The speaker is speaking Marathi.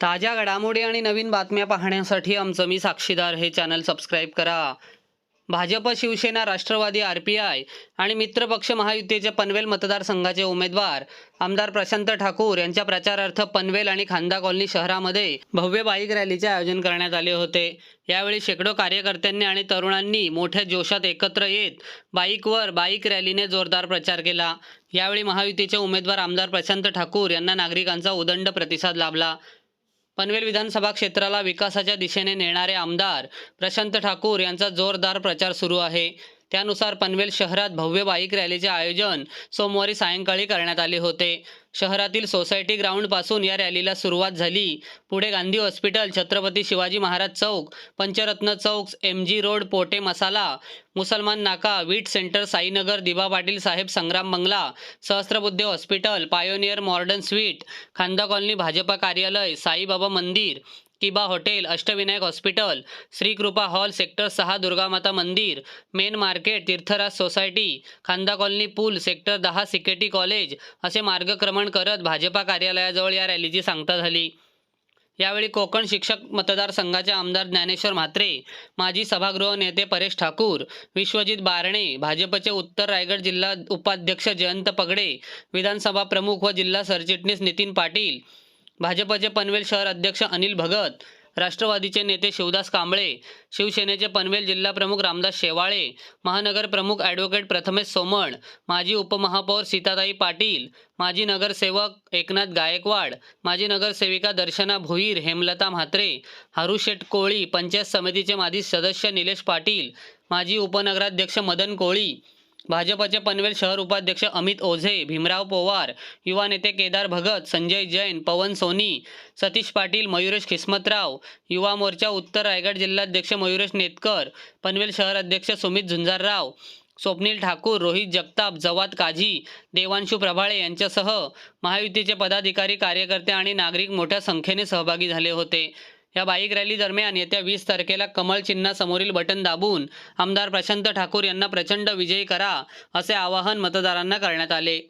ताज्या घडामोडी आणि नवीन बातम्या पाहण्यासाठी आमचं मी साक्षीदार हे चॅनल सबस्क्राईब करा. Bhajap Shiv Sena Rashtrawadi R P I आणि मित्रपक्ष महायुतीचे पनवेल मतदारसंघाचे उमेदवार आमदार प्रशांत ठाकूर यांच्या प्रचारार्थ पनवेल आणि खांदा कॉलनी शहरामध्ये भव्य बाईक रॅलीचे आयोजन करण्यात आले होते. यावेळी शेकडो कार्यकर्त्यांनी आणि तरुणांनी मोठ्या जोशात एकत्र येत बाईकवर बाईक रॅलीने जोरदार प्रचार केला. यावेळी महायुतीचे उमेदवार आमदार प्रशांत ठाकूर यांना नागरिकांचा उदंड प्रतिसाद लाभला. पनवेल विधानसभा क्षेत्राला विकासाच्या दिशेने नेणारे आमदार प्रशांत ठाकूर यांचा जोरदार प्रचार सुरू आहे. त्यानुसार पनवेल शहरात भव्य बाईक रॅलीचे आयोजन सोमवारी सायंकाळी करण्यात आले होते. शहरातील सोसायटी ग्राउंडपासून या रॅलीला सुरुवात झाली. पुढे गांधी हॉस्पिटल छत्रपती शिवाजी महाराज चौक पंचरत्न चौक एम जी रोड पोटे मसाला मुसलमान नाका वीट सेंटर साईनगर दिबा पाटील साहेब संग्राम बंगला Sahasrabuddhe hospital pioneer modern sweet Khanda colony Bhajapa कार्यालय साईबाबा मंदिर Kiba hotel Ashtavinayak hospital Shrikripa hall sector सहा दुर्गामाता मंदिर main market Tirthraj society Khanda colony पूल सेक्टर दहा सिकेटी कॉलेज असे मार्गक्रमण करत भाजपा कार्यालयाजवळ या रॅलीची सांगता झाली. यावेळी कोकण शिक्षक मतदारसंघाचे आमदार ज्ञानेश्वर म्हात्रे माजी सभागृह नेते परेश ठाकूर विश्वजित बारणे भाजपचे उत्तर रायगड जिल्हा उपाध्यक्ष जयंत पगडे विधानसभा प्रमुख व जिल्हा सरचिटणीस नितीन पाटील भाजपचे पनवेल शहर अध्यक्ष अनिल भगत राष्ट्रवादीचे नेते शिवदास कांबळे शिवसेनेचे पनवेल जिल्हा प्रमुख रामदास शेवाळे महानगर प्रमुख ॲडव्होकेट प्रथमेश सोमण माजी उपमहापौर सीताताई पाटील माजी नगरसेवक एकनाथ गायकवाड माजी नगरसेविका दर्शना भोईर हेमलता म्हात्रे शेट कोळी पंचायत समितीचे माजी सदस्य निलेश पाटील माजी उपनगराध्यक्ष मदन कोळी भाजपचे पनवेल शहर उपाध्यक्ष अमित ओझे भीमराव पोवार युवा नेते केदार भगत संजय जैन पवन सोनी सतीश पाटील मयुरेश खिस्मतराव युवा मोर्चा उत्तर रायगड जिल्हाध्यक्ष मयुरेश नेतकर पनवेल शहर अध्यक्ष सुमित झुंजारराव स्वप्नील ठाकूर रोहित जगताप जवाद काझी देवांशू प्रभाळे यांच्यासह महायुतीचे पदाधिकारी कार्यकर्ते आणि नागरिक मोठ्या संख्येने सहभागी झाले होते. या बाईक रॅली दरम्यान येत्या वीस तारखेला कमळ चिन्हासमोरील बटन दाबून आमदार प्रशांत ठाकूर यांना प्रचंड विजयी करा असे आवाहन मतदारांना करण्यात आले.